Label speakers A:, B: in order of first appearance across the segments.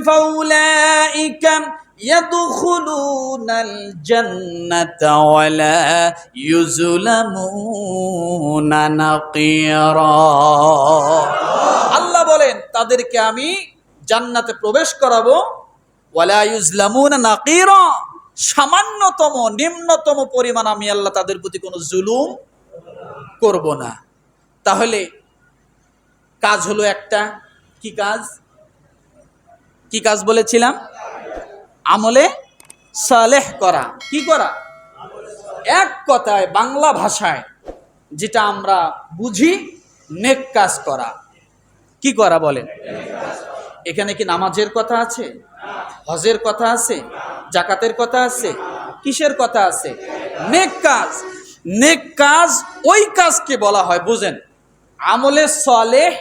A: فأولئك يدخلون الجنة ولا يظلمون نقيرا আল্লাহ বলেন তাদেরকে আমি জান্নাতে প্রবেশ করাবো ওয়ালা ইউজলামুন নাকিরা সামান্যতম নিম্নতম পরিমাণ আমি আল্লাহ তাদের প্রতি কোনো জুলুম করব না তাহলে কাজ হলো একটা কি কাজ কি কাজ বলেছিলাম? আমলে সালেহ করা। কি করা? এক কথায় বাংলা ভাষায় যেটা আমরা বুঝি, নেক কাজ করা। কি করা বলেন? এখানে কি নামাজের কথা আছে? হজের কথা আছে? জাকাতের কথা আছে? কিসের কথা আছে? নেক কাজ। নেক কাজ ওই কাজকে বলা হয়, বুঝেন। আমলে সলেহ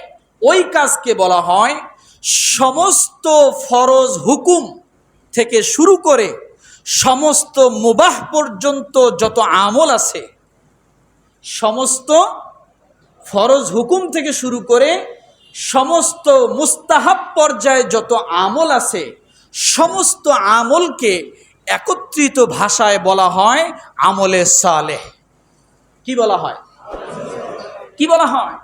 A: ওই কাজকে বলা হয় সমস্ত ফরজ হুকুম থেকে শুরু করে সমস্ত মুবাহ পর্যন্ত যত আমল আছে, সমস্ত ফরজ হুকুম থেকে শুরু করে সমস্ত মুস্তাহাব পর্যায়ে যত আমল আছে, সমস্ত আমলকে একত্রিত ভাষায় বলা হয় আমলে সালেহ। কি বলা হয়? কি বলা হয়?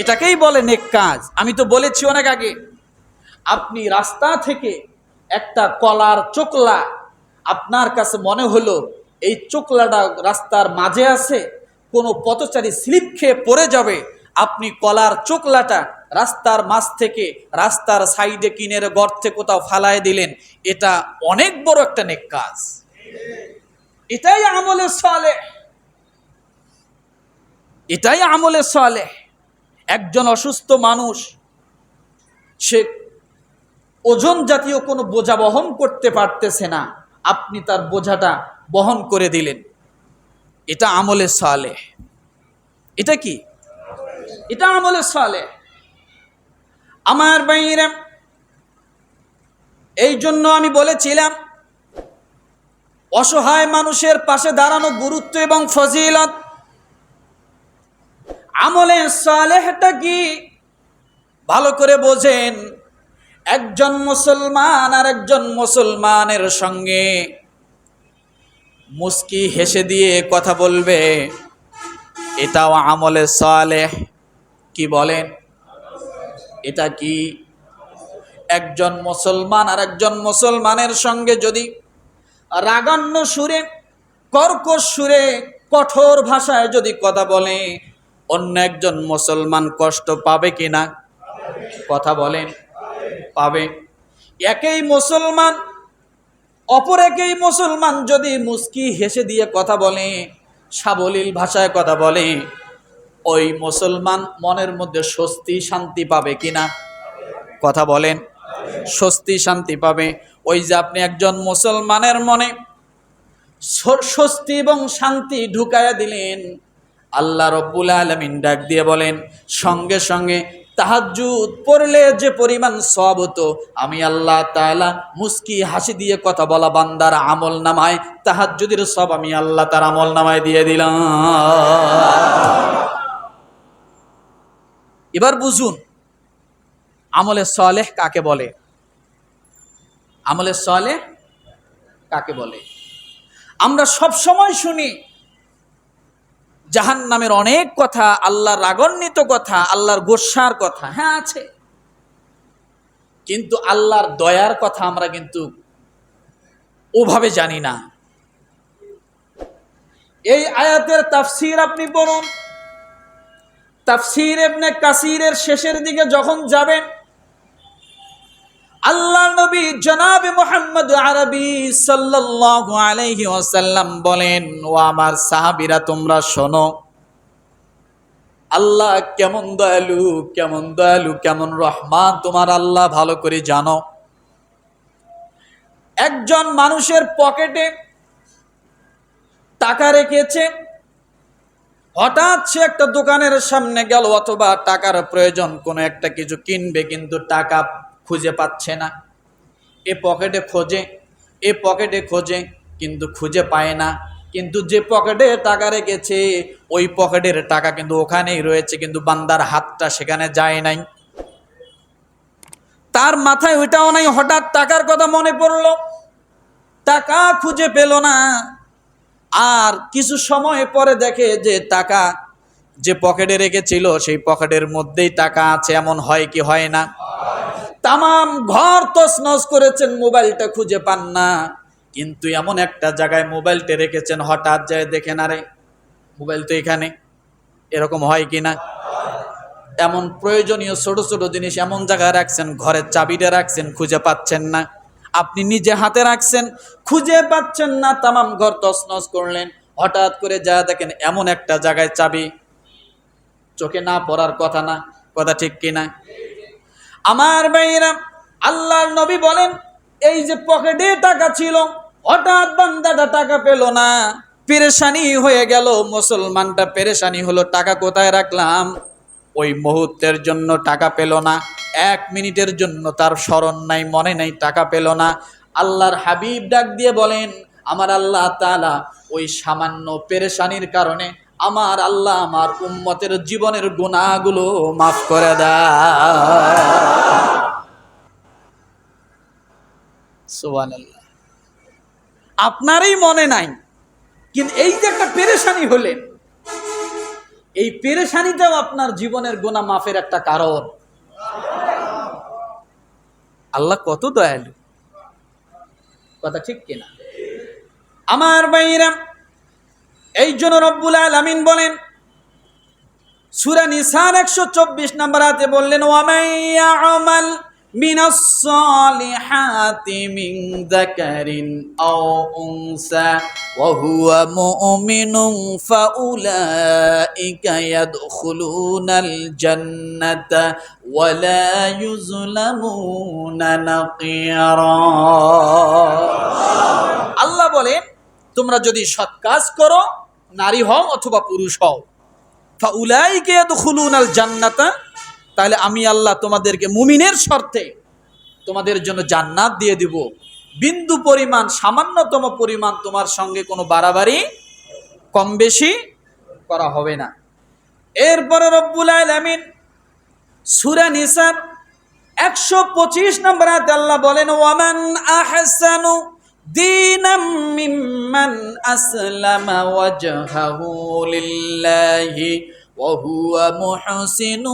A: এটাকেই বলে নেক কাজ। আমি তো বলেছি অনেক আগে, আপনি রাস্তা থেকে একটা কলার চোকলা, আপনার কাছে মনে হলো এই চোকলাটা রাস্তার মাঝে আছে, কোনো পথচারী স্লিপ খেয়ে পড়ে যাবে, আপনি কলার চোকলাটা রাস্তার মাঝ থেকে রাস্তার সাইডে কিনের গর্তে কোথাও ফালায় দিলেন, এটা অনেক বড় একটা নেক কাজ। এটাই আমলে সালে। এটাই আমলে সালে। একজন অসুস্থ মানুষ, সে ওজন জাতীয় কোনো বোঝা বহন করতে পারতেছে না। আপনি তার বোঝাটা বহন করে দিলেন। এটা আমলে সালে। এটা কি? এটা আমলে সালে। আমার বাইরে এই জন্য আমি বলেছিলাম, অসহায় মানুষের পাশে দাঁড়ানো গুরুত্ব এবং ফজিলত আমলে সালেহটা কি? ভালো করে বোঝেন। একজন মুসলমান আর একজন মুসলমানের সঙ্গে মুস্কি হেসে দিয়ে কথা বলবে। এটাও আমলে সালেহ। কি বলেন? এটা কি? একজন মুসলমান আর একজন মুসলমানের সঙ্গে যদি রাগান্য সুরে, কর্কশ সুরে, কঠোর ভাষায় যদি কথা বলে অন্য একজন মুসলমান কষ্ট পাবে কি না? কথা বলেন। পাবে। একই মুসলমান, অপর একই মুসলমান যদি মুস্কি হেসে দিয়ে কথা বলে, সাবলীল ভাষায় কথা বলে, ওই মুসলমান মনের মধ্যে স্বস্তি শান্তি পাবে কিনা কথা বলেন। স্বস্তি শান্তি পাবে। ওই যে আপনি একজন মুসলমানের মনে স্বস্তি এবং শান্তি ঢুকায়া দিলেন আল্লাহ রব্বুল আলমিন ডাক দিয়ে বলেন, সঙ্গে সঙ্গে তাহাজ্জুদ পড়লে যে পরিমাণ সব হতো, আমি আল্লাহ তাআলা মুস্কি হাসি দিয়ে কথা বলা বান্দার আমল নামায়, তাহাজ্জুদের সব আমি আল্লাহ তার আমল নামায় দিয়ে দিলাম। এবার বুঝুন, আমলে সলেহ কাকে বলে? আমলে সলেহ কাকে বলে? আমরা সব সময় শুনি জাহান নামের অনেক কথা, আল্লাহর রাগান্বিত কথা, আল্লাহর গোসার কথা হ্যাঁ আছে। কিন্তু আল্লাহর দয়ার কথা আমরা কিন্তু ওভাবে জানি না। এই আয়াতের তাফসির আপনি পড়ুন। তাফসির এবনে কাসিরের শেষের দিকে যখন যাবেন আল্লাহ নবী জনাব মোহাম্মদ আরবি সাল্লাল্লাহু আলাইহি ওয়াসাল্লাম বলেন, ও আমার সাহাবীরা, তোমরা শোনো, আল্লাহ কেমন দয়ালু কেমন দয়ালু, কেমন রহমান, তোমার আল্লাহ ভালো করে জানো। একজন মানুষের পকেটে টাকা রেখেছে, হঠাৎ সে একটা দোকানের সামনে গেল, অথবা টাকার প্রয়োজন, কোনো একটা কিছু কিনবে, কিন্তু টাকা খুঁজে পাচ্ছে না। এ পকেটে খোঁজে, এ পকেটে খোঁজে, কিন্তু খুঁজে পায় না। কিন্তু যে পকেটে টাকা রেখেছে, ওই পকেটের টাকা কিন্তু ওখানেই রয়েছে, কিন্তু বান্দার হাতটা সেখানে যায় নাই। তার মাথায় ওইটাও নাই, হঠাৎ টাকার কথা মনে পড়ল। টাকা খুঁজে পেল না। আর কিছু সময় পরে দেখে যে টাকা যে পকেটে রেখেছিল, সেই পকেটের মধ্যেই টাকা আছে, এমন হয় কি হয় না। তামাম ঘর তছনছ করেছেন, মোবাইলটা খুঁজে পান না। কিন্তু এমন একটা জায়গায় মোবাইলটা রেখেছেন, হঠাৎ যায় দেখেন, আরে, মোবাইল তো এখানে, এরকম হয় কি না? এমন প্রয়োজনীয় ছোট ছোট জিনিস এমন জায়গায় রাখছেন, ঘরের চাবিটা রাখছেন, খুঁজে পাচ্ছেন না। আপনি নিজে হাতে রাখছেন, খুঁজে পাচ্ছেন না, তামাম ঘর তছনছ করলেন। হঠাৎ করে যা দেখেন, এমন একটা জায়গায় চাবি, চোখে না পড়ার কথা না, কথা ঠিক কিনা আমার ভাইরা আল্লাহর নবী বলেন, এই যে পকেটে টাকা ছিল, হঠাৎ বান্দাটা টাকা পেল না। পেরেশানি হয়ে গেল, মুসলমানটা পেরেশানি হলো, টাকা কোথায় রাখলাম? ওই মুহূর্তের জন্য টাকা পেল না, এক মিনিটের জন্য তার স্মরণ নাই, মনে নাই, টাকা পেল না। আল্লাহর হাবিব ডাক দিয়ে বলেন, আমার আল্লাহ তাআলা ওই সামান্য পেরেশানির কারণে আমার আল্লাহ আমার উম্মতের জীবনের গুণাগুলো মাফ করে দেয় আপনারই মনে নাই, কিন্তু এই যে একটা পেরেশানি হলেন এই পেরেশানিটাও আপনার জীবনের গোনা মাফের একটা কারণ। আল্লাহ কত দয়ালু। কথা ঠিক কিনা? আমার বাইরা এই জন্য রব্বুল আলামিন বলেন, সূরা নিসার 124 নম্বর আয়াতে বললেন ওয়ামাইয়া মিন যাকারিন আও উনসা, ওয়া হুয়া মুমিনুন ফাউলাইকা ইয়াদখুলুনাল জান্নাতা ওয়া লা ইউজলামুনা নাকিরা। আল্লাহ বলেন, তোমরা যদি সৎ কাজ করো নারী হও অথবা পুরুষ হও। ফাউলাইকে ইয়াদখুলুনাল জান্নাতা, তাহলে আমি আল্লাহ তোমাদেরকে মুমিনের শর্তে তোমাদের জন্য জান্নাত দিয়ে দিব। বিন্দু পরিমাণ, সামান্যতম পরিমাণ তোমার সঙ্গে কোনো বাড়াবাড়ি কম বেশি করা হবে না। এরপরে রব্বুল আলামিন সূরা নিসার একশো পঁচিশ নম্বর আল্লাহ বলেন, ওয়ামান আহসানু দীনাম মিম্মান আসলামা ওয়াজহাহু লিল্লাহি وهو محسن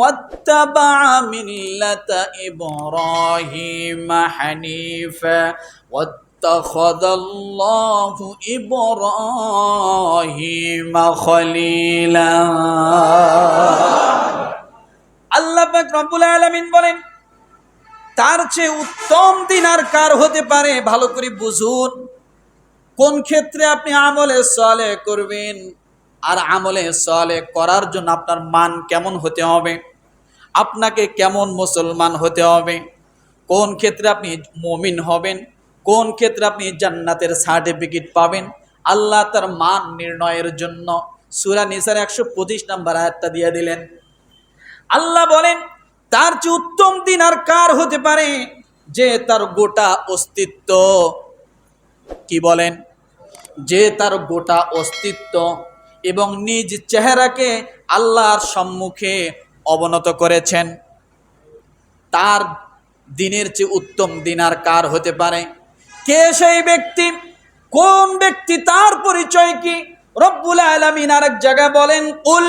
A: واتبع ملة إبراهيم حنيفا واتخذ الله إبراهيم خليلا আল্লাহ পাক রব্বুল আলামিন বলেন তার চেয়ে উত্তম দিন আর কার হতে পারে? ভালো করে বুঝুন। কোন ক্ষেত্রে আপনি আমলে সলে করবেন? আর আমলে সলে করার জন্য আপনার মান কেমন হতে হবে? আপনাকে কেমন মুসলমান হতে হবে? কোন ক্ষেত্রে আপনি মমিন হবেন? কোন ক্ষেত্রে আপনি জান্নাতের সার্টিফিকেট পাবেন? আল্লাহ তার মান নির্ণয়ের জন্য সুরা নিসার একশো পঁচিশ নাম্বার আয়াতটা দিয়ে দিলেন। আল্লাহ বলেন তার চেয়ে উত্তম দিন আর কার হতে পারে? যে তার গোটা অস্তিত্ব। কি বলেন? যে তার গোটা অস্তিত্ব এবং নিজ চেহারাকে আল্লাহর সম্মুখে অবনত করেছেন। তার দিনের চেয়ে উত্তম দিন আর কার হতে পারে? কে সেই ব্যক্তি? কোন ব্যক্তি? তার পরিচয় কি? রব্বুল আলামিন আরেক জায়গা বলেন, কুল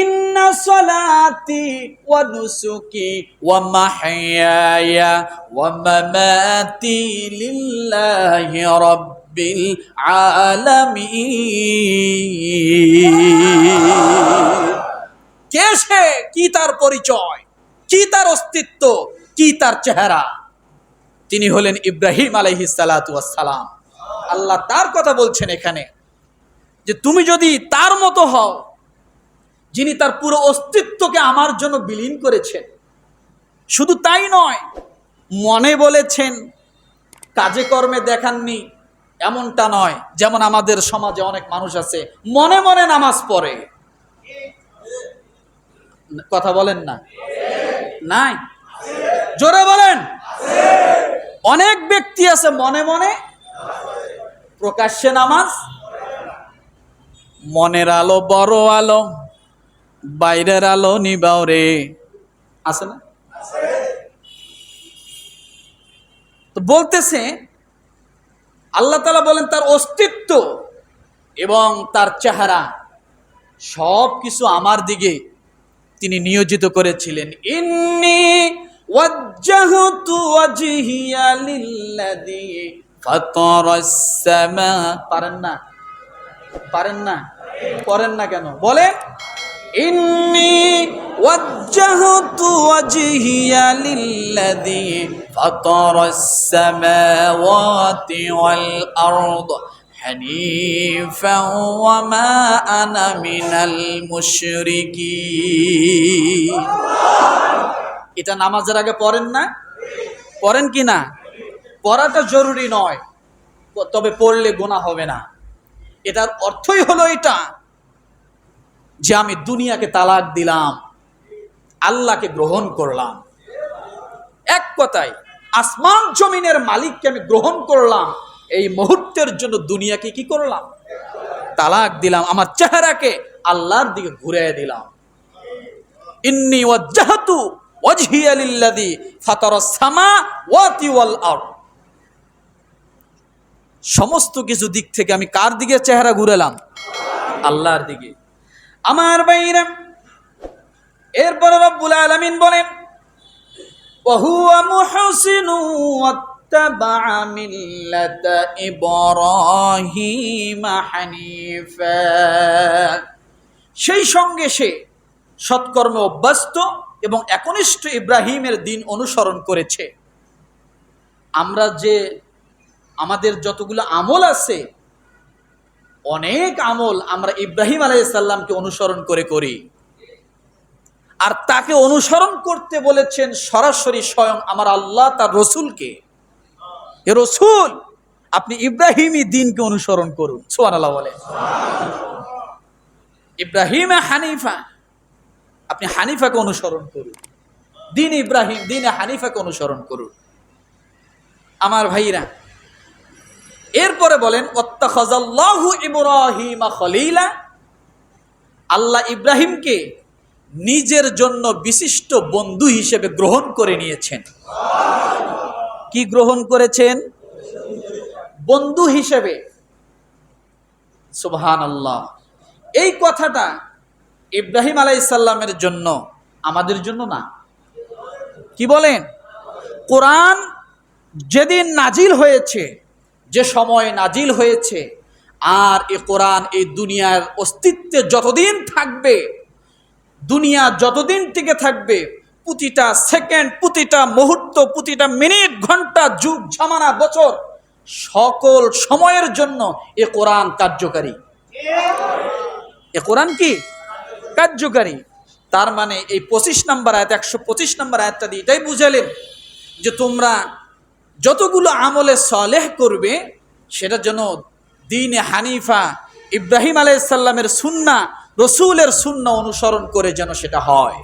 A: ইন্না সলাতি ওয়া নুসুকি ওয়া মাহইয়ায়া ওয়া মামাতি লিল্লাহি রাব্বিল আলামিন। কে সে? কি তার পরিচয়? কি তার অস্তিত্ব? কি তার চেহারা? তিনি হলেন ইব্রাহিম ওয়াস সালাম। আল্লাহ তার কথা বলছেন এখানে যে তুমি যদি তার মতো হও যিনি তার পুরো অস্তিত্বকে আমার জন্য বিলীন করেছেন। শুধু তাই নয়, মনে বলেছেন, কাজে কর্মে দেখাননি, এমনটা নয়, যেমন আমাদের সমাজে অনেক মানুষ আছে, মনে মনে নামাজ পড়ে। কথা বলেন না? নাই? জোরে বলেন। অনেক ব্যক্তি আছে, মনে মনে প্রকাশ্যে নামাজ, মনের আলো বড় আলো। বাইরের আলো নিবাও রে। আছে না? তো বলতেছে, আল্লাহ তালা বলেন তার অস্তিত্ব এবং তার চেহারা সব কিছু আমার দিকে তিনি নিয়োজিত করেছিলেন। ইন্নি পারেন না? পারেন না? করেন না কেন? বলেন। ইন্নি ওয়াজ্জাহতু ওয়াজহিয়া লিল্লাযী ফাতারাস সামাওয়াতি ওয়াল আরদ حنيفا وما أنا من المشركين এটা নামাজের আগে পড়েন না পড়েন কি না পড়াটা জরুরি নয় তবে পড়লে গোনা হবে না এটার অর্থই হলো এটা যে আমি দুনিয়াকে তালাক দিলাম, আল্লাহকে গ্রহণ করলাম। এক কথায়, আসমান জমিনের মালিককে আমি গ্রহণ করলাম, এই মুহূর্তের জন্য দুনিয়াকে কি করলাম? তালাক দিলাম, আমার চেহারাকে আল্লাহর দিকে ঘুরে দিলাম। ইন্নি ওয়াজ্জাহাতু ওয়াজহিয়া লিল্লাযী ফাতারাস সামাওয়াতি ওয়াল আরদ। সমস্ত কিছু দিক থেকে আমি কার দিকে চেহারা ঘুরেলাম? আল্লাহর দিকে। আমার বাইরে এরপরে রব্বুল আলামিন বলেন وهو محسن واتبع ملة إبراهيم حنيفا সেই সঙ্গে সে সৎকর্মে অভ্যস্ত এবং একনিষ্ঠ ইব্রাহিমের দিন অনুসরণ করেছে আমরা যে আমাদের যতগুলো আমল আছে অনেক আমল আমরা ইব্রাহিম আলাইসাল্লামকে অনুসরণ করে করি। আর তাকে অনুসরণ করতে বলেছেন সরাসরি স্বয়ং আমার আল্লাহ তার রসুলকে। এ রসুল, আপনি ইব্রাহিমী দিনকে অনুসরণ করুন সোয়ান আল্লাহ বলে। ইব্রাহিম হানিফা, আপনি হানিফাকে অনুসরণ করুন। দিন ইব্রাহিম, দিন হানিফাকে অনুসরণ করুন। আমার ভাইরা এরপরে বলেন খলিলা আল্লাহ ইব্রাহিমকে নিজের জন্য বিশিষ্ট বন্ধু হিসেবে গ্রহণ করে নিয়েছেন। কি গ্রহণ করেছেন? বন্ধু হিসেবে। সুবহান আল্লাহ এই কথাটা ইব্রাহিম আলাইসাল্লামের জন্য, আমাদের জন্য না। কি বলেন? কোরআন যেদিন নাজিল হয়েছে যে সময় নাজিল হয়েছে, আর এ কোরআন এই দুনিয়ার অস্তিত্বে যতদিন থাকবে, দুনিয়া যতদিন টিকে থাকবে, প্রতিটা সেকেন্ড, প্রতিটা মুহূর্ত, প্রতিটা মিনিট, ঘণ্টা, যুগ, জামানা, বছর, সকল সময়ের জন্য এ কোরআন কার্যকারী। এ কোরআন কি? কার্যকারী। তার মানে এই পঁচিশ নম্বর আয়াত, একশো পঁচিশ নম্বর আয়াতটা দিয়ে এটাই বুঝালেন যে তোমরা যতগুলো আমলে সলেহ করবে সেটা যেন দিনে হানিফা ইব্রাহিম আলাইসাল্লামের সুন্না, রসুলের সুন্না অনুসরণ করে যেন সেটা হয়।